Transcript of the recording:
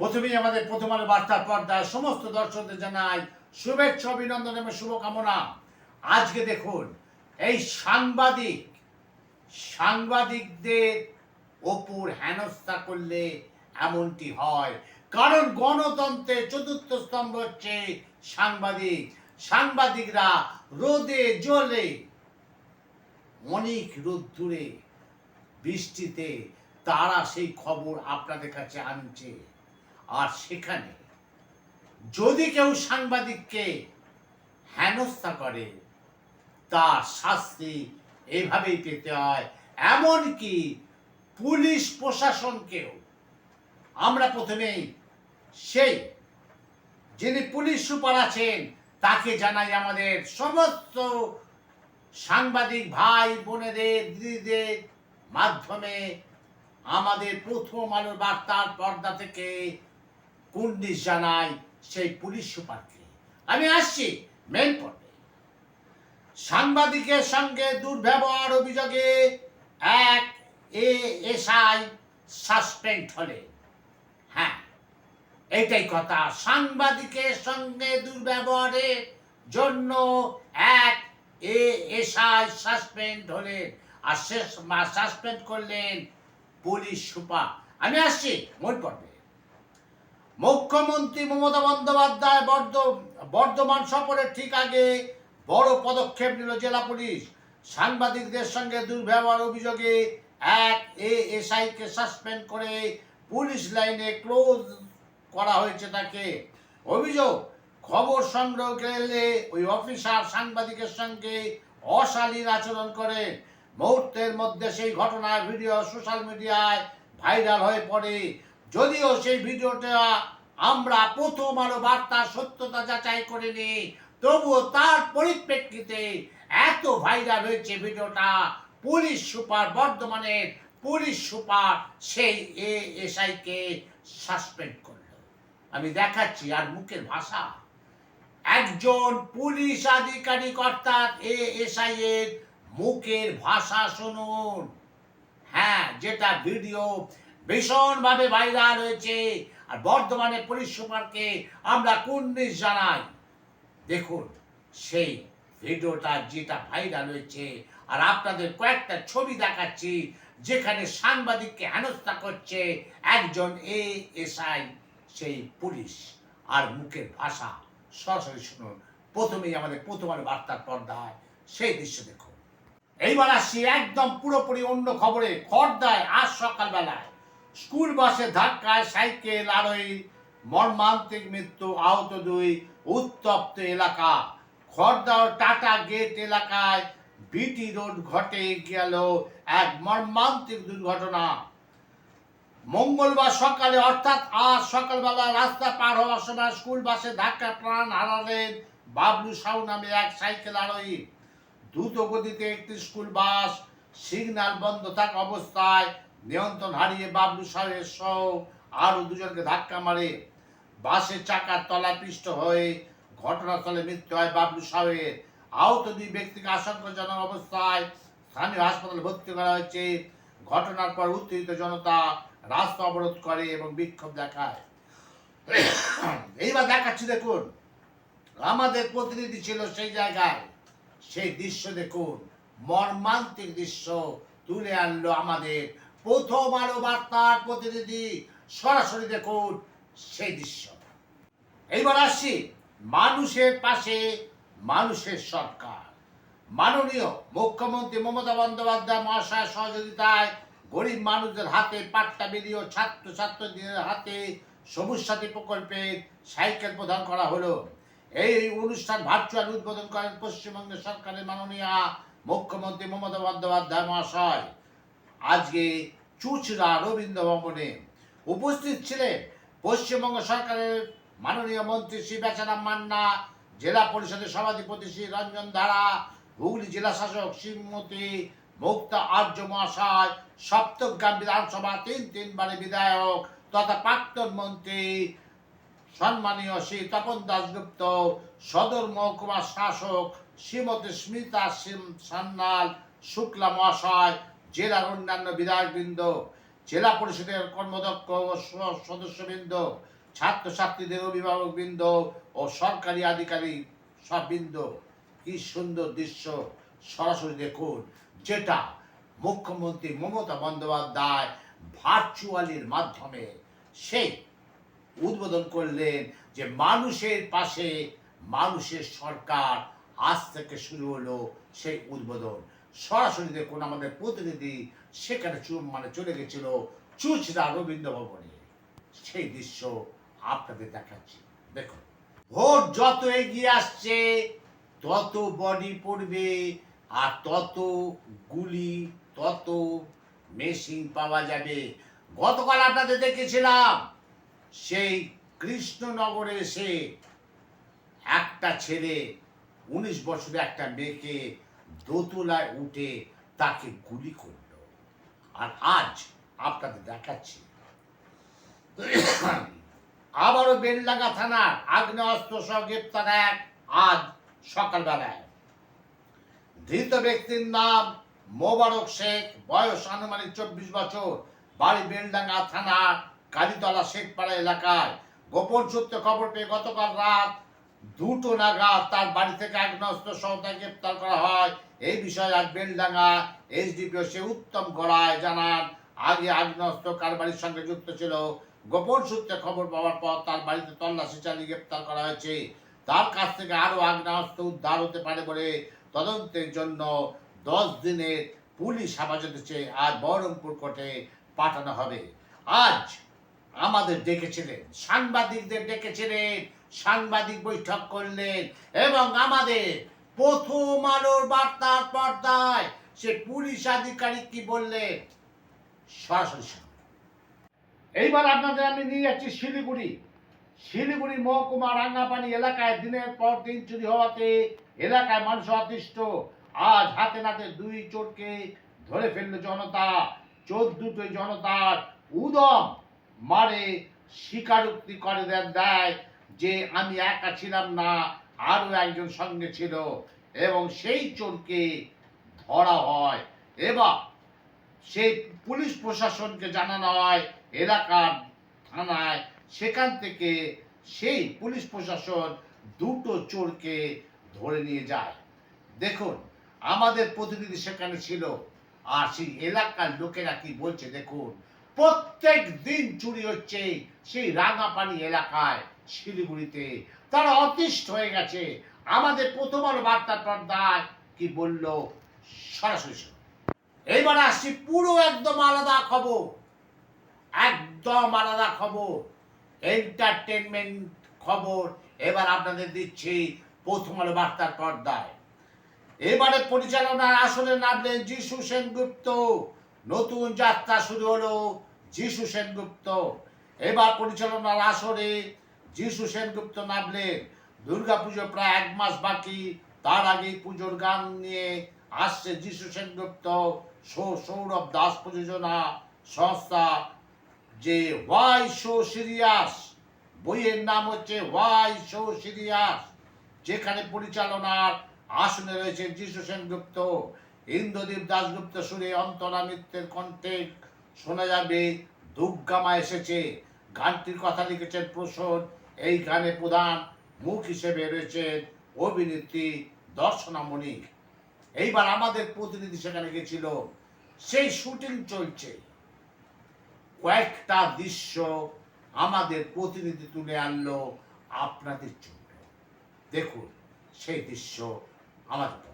প্রথমেই আমাদের প্রথম আলো বার্তার পর্দায় সমস্ত দর্শকদের জানাই শুভেচ্ছা, অভিনন্দন এবং শুভকামনা। আজকে দেখুন, এই সাংবাদিক, সাংবাদিকদের ওপর হেনস্থা করলে এমনটি হয়। কারণ গণতন্ত্রের চতুর্থ স্তম্ভ হচ্ছে সাংবাদিক। সাংবাদিকরা রোদে, জলে, অনেক রোদ্দুরে, বৃষ্টিতে, তারা সেই খবর আপনাদের কাছে আনছে। আর সেখানে যদি কেউ সাংবাদিককে হেনস্থা করে, তার শাস্তি এভাবেই পেতে হয়। এমনকি পুলিশ প্রশাসনকেও। আমরা প্রথমেই সেই যিনি পুলিশ সুপার আছেন, তাকে জানাই আমাদের সমস্ত সাংবাদিক ভাই, বোনেদের, দিদিদের মাধ্যমে আমাদের প্রথম আলোর বার্তার পর্দা থেকে কুন্ডিস জানাই সেই পুলিশ সুপারকে। আমি আসছি মেন পর্বে। সাংবাদিকের সঙ্গে দুর্ব্যবহার অভিযোগে এক এএসআই সাসপেন্ড হলেন হ্যাঁ এটাই কথা। সাংবাদিকের সঙ্গে দুর্ব্যবহারের জন্য এক এএসআই সাসপেন্ড হলেন আর শেষ সাসপেন্ড করলেন পুলিশ সুপার। আমি আসছি মন পড়বে মুখ্যমন্ত্রী মমতা বন্দ্যোপাধ্যায় বর্ধ, বর্ধমান সফরের ঠিক আগে বড় পদক্ষেপ নিল জেলা পুলিশ। সাংবাদিকদের সঙ্গে দুর্ব্যবহার অভিযোগে এক এএসআইকে সাসপেন্ড করে পুলিশ লাইনে ক্লোজ করা হয়েছে তাকে। অভিযোগ, খবর সংগ্রহ করলে ওই অফিসার সাংবাদিকের সঙ্গে অশালীন আচরণ করে মুহূর্তের মধ্যে সেই ঘটনার ভিডিও সোশ্যাল মিডিয়ায় ভাইরাল হয়ে পড়ে। যদিও সেই ভিডিওটা আমরা প্রথম আলো বার্তার সত্যতা যাচাই করিনি, তবুও তার পরিপ্রেক্ষিতে এত ভাইরাল হয়েছে ভিডিওটা, পুলিশ সুপার, বর্ধমানের পুলিশ সুপার সেই এএসআইকে সাসপেন্ড করল। আমি দেখাচ্ছি আর মুখের ভাষা। একজন পুলিশ আধিকারিক অর্থাৎ এএসআই এর মুখের ভাষা শুনুন। হ্যাঁ যেটা ভিডিও ভীষণভাবে ভাইরাল হয়েছে। আর বর্ধমানে পুলিশ সুপারকে আমরা কুন্নিশ জানাই। দেখুন, সেই ভিডিওটা যেটা ভাইরাল হয়েছে, আর আপনাদের কয়েকটা ছবি দেখাচ্ছি, যেখানে সাংবাদিককে হেনস্থা করছে একজন এএসআই, সেই পুলিশ। আর মুখের ভাষা, সরাসরি শুনুন। প্রথমেই আমাদের প্রথম বার্তার পর্দায়, সেই দৃশ্য দেখুন। এইবার আসছি একদম পুরোপুরি অন্য খবরে, খড়দায়, আজ সকালবেলায়। স্কুল বাসে ধাক্কায় সাইকেল আরোহী মর্মান্তিক মৃত্যু আহত দুই উত্তপ্ত এলাকা। খড়দা ও টাটা গেট এলাকায় বিটি রোড ঘটে গেল এক মর্মান্তিক দুর্ঘটনা। মঙ্গলবার সকালে অর্থাৎ আজ সকালবেলা রাস্তা পার হওয়ার সময় স্কুল বাসে ধাক্কা প্রাণ হারালেন বাবলু সাউ নামে এক সাইকেল আরোহী দ্রুত গতিতে একটি স্কুল বাস সিগন্যাল বন্ধ থাকা অবস্থায় নিয়ন্ত্রণ হারিয়ে বাবলু সাহের সহ আরও দুজনকে ধাক্কা মারে। বাসের চাকার তলা পিষ্ট হয়ে ঘটনাস্থলে মৃত্যু হয় বাবলু সাহেবের আহত দুই ব্যক্তিকে আশঙ্কাজনক অবস্থায় স্থানীয় হাসপাতালে ভর্তি করা হয়েছে। ঘটনার পর উত্তেজিত জনতা রাস্তা অবরোধ করে এবং বিক্ষোভ দেখায়। এইবার দেখাচ্ছি দেখুন, আমাদের প্রতিনিধি ছিল সেই জায়গায়। সেই দৃশ্য দেখুন, মর্মান্তিক দৃশ্য তুলে আনলো আমাদের প্রথম আলো বার্তার প্রতিনিধি সরাসরি দেখুন সেই দৃশ্য। এইবার আসছি মানুষের পাশে, মানুষের সরকার মাননীয় মুখ্যমন্ত্রী মমতা বন্দ্যোপাধ্যায় মহাশয়ের সহযোগিতায় গরিব মানুষদের হাতে পাট্টা বিলি ও ছাত্র ছাত্রীদের হাতে সবুজ সাথী প্রকল্পের সাইকেল প্রদান করা হলো। এই অনুষ্ঠান ভার্চুয়াল উদ্বোধন করেন পশ্চিমবঙ্গের সরকারের মাননীয় মুখ্যমন্ত্রী মমতা বন্দ্যোপাধ্যায় মহাশয়। আজকে চুচড়া রবীন্দ্র ভবনে উপস্থিত ছিলেন পশ্চিমবঙ্গ সরকারের মাননীয় মন্ত্রী শ্রী বেচারাম মান্না, জেলা পরিষদের সভাধিপতি শ্রী রঞ্জন ধারা, হুগলি জেলা শাসক শ্রীমতী মুক্তা আর্য মহাশয় সপ্তগ্রাম বিধানসভা তিন তিনবারের বিধায়ক তথা প্রাক্তন মন্ত্রী সম্মানীয় শ্রী তপন দাসগুপ্ত সদর মহকুমার শাসক শ্রীমতী স্মিতা সিম সান্যাল, শুক্লা মহাশয় জেলার অন্যান্য বিধায়কবৃন্দ, জেলা পরিষদের কর্মদক্ষ ও স- সদস্যবৃন্দ, ছাত্রছাত্রীদের অভিভাবকবৃন্দ ও সরকারি আধিকারিক সব বৃন্দ কি সুন্দর দৃশ্য, সরাসরি দেখুন, যেটা মুখ্যমন্ত্রী মমতা বন্দ্যোপাধ্যায় ভার্চুয়ালির মাধ্যমে সেই উদ্বোধন করলেন যে মানুষের পাশে মানুষের সরকার আজ থেকে শুরু হলো সেই উদ্বোধন। সরাসরি দেখুন আমাদের প্রতিনিধি সেখানে মানে চলে গেছিল চুচরা রবীন্দ্র ভবনে। সেই দৃশ্য আপনাদের দেখাচ্ছি। দেখুন, ভোট যত এগিয়ে আসছে, তত বডি পড়বে আর তত গুলি, তত মেশিন পাওয়া যাবে। গতকাল আপনাদের দেখেছিলাম, সেই কৃষ্ণনগরে এসে একটা ছেলে, উনিশ বছরে একটা মেয়েকে দোতলায় উঠে তাকে গুলি করল। আর আজ আপনাদের দেখাচ্ছি। আবারও বেলডাঙ্গা থানার আগ্নেয়াস্ত্র সহ গ্রেপ্তার এক আজ সকালবেলায়। ধৃত ব্যক্তির নাম মোবারক শেখ, বয়স আনুমানিক চব্বিশ বছর, বাড়ি বেলডাঙ্গা থানার কালীতলা শেখপাড়া এলাকায়। গোপন সূত্রে খবর পেয়ে গতকাল রাত দুটো নাগাদ তার বাড়ি থেকে আগ্নেয়াস্ত্র সহ তাকে গ্রেপ্তার করা হয়। এই বিষয়ে আজ বেলডাঙ্গা এসডিপিও সে উত্তম গড়ায় জানান। আগে আগ্নেয়াস্ত্র কার বাড়ির সঙ্গে যুক্ত ছিল? গোপন সূত্রে খবর পাওয়ার পর তার বাড়িতে তল্লাশি চালিয়ে গ্রেপ্তার করা হয়েছে। তার কাছ থেকে আরও আগ্নেয়াস্ত্র উদ্ধার হতে পারে বলে তদন্তের জন্য দশ দিনের পুলিশ হেফাজতে চেয়ে আজ বহরমপুর কোর্টে পাঠানো হবে। আজ আমাদের ডেকেছিলেন, সাংবাদিকদের ডেকেছিলেন সাংবাদিক বৈঠক করলেন এবং আমাদের প্রথম আলোর বার্তার পর্দায় সে পুলিশ আধিকারিক কি বললেন? সরাসরি এইবার আপনাদের আমি নিয়ে যাচ্ছি শিলিগুড়ি। শিলিগুড়ি মহকুমা রাঙ্গাপানি এলাকায় দিনের পর দিন চুরি হওয়াতে এলাকায় মানুষ অতিষ্ঠ আজ হাতে নাতে দুই চোরকে ধরে ফেলল জনতা। চোর দুটোই জনতার উদম মারে স্বীকারোক্তি করে দেন দেয়। যে আমি একা ছিলাম না, আরও একজন সঙ্গে ছিল এবং সেই চোরকে ধরা হয়। এবং সেই পুলিশ প্রশাসনকে জানানো হয় এলাকার থানায়। সেখান থেকে সেই পুলিশ প্রশাসন দুটো চোরকে ধরে নিয়ে যায়। দেখুন, আমাদের প্রতিনিধি সেখানে ছিল আর সেই এলাকার লোকেরা কি বলছে দেখুন। প্রত্যেক দিন চুরি হচ্ছে সেই রাঙাপানি এলাকায়। শিলিগুড়িতে। তারা অতিষ্ঠ হয়ে গেছে। আমাদের প্রথম আলো বার্তা পর্দায় কি বলল? সরাসরি। এইবার আসছি পুরো একদম আলাদা খবর। একদম আলাদা খবর। এন্টারটেনমেন্ট খবর। এবার আপনাদের দিচ্ছি প্রথম আলো বার্তার পর্দায়। এবারে পরিচালনার আসলে নামলেন যিশু সেনগুপ্ত। নতুন যাত্রা শুরু হলো যিশু সেনগুপ্ত। এবার পরিচালনার আসরে যিশু সেনগুপ্ত নামলেন। দুর্গাপুজো প্রায় এক মাস বাকি। তার আগেই পুজোর গান নিয়ে আসছে যিশু সেনগুপ্ত সৌরভ দাস প্রযোজনা সংস্থা, যে ওয়াই শো সিরিয়াস। বইয়ের নাম হচ্ছে ওয়াই শো সিরিয়াস, যেখানে পরিচালনার আসনে রয়েছে যিশু সেনগুপ্ত। ইন্দ্রদীপ দাশগুপ্ত সুরে অন্তরা মিত্রের কণ্ঠে শোনা যাবে দুর্গামা এসেছে। গানটির কথা লিখেছেন প্রসদ এই গানে প্রধান মুখ হিসেবে রয়েছেন অভিনেত্রী দর্শনা মণিক এইবার আমাদের প্রতিনিধি সেখানে গেছিল। সেই শুটিং চলছে। কয়েকটা দৃশ্য আমাদের প্রতিনিধি তুলে আনলো আপনাদের জন্য। দেখুন সেই দৃশ্য আমাদের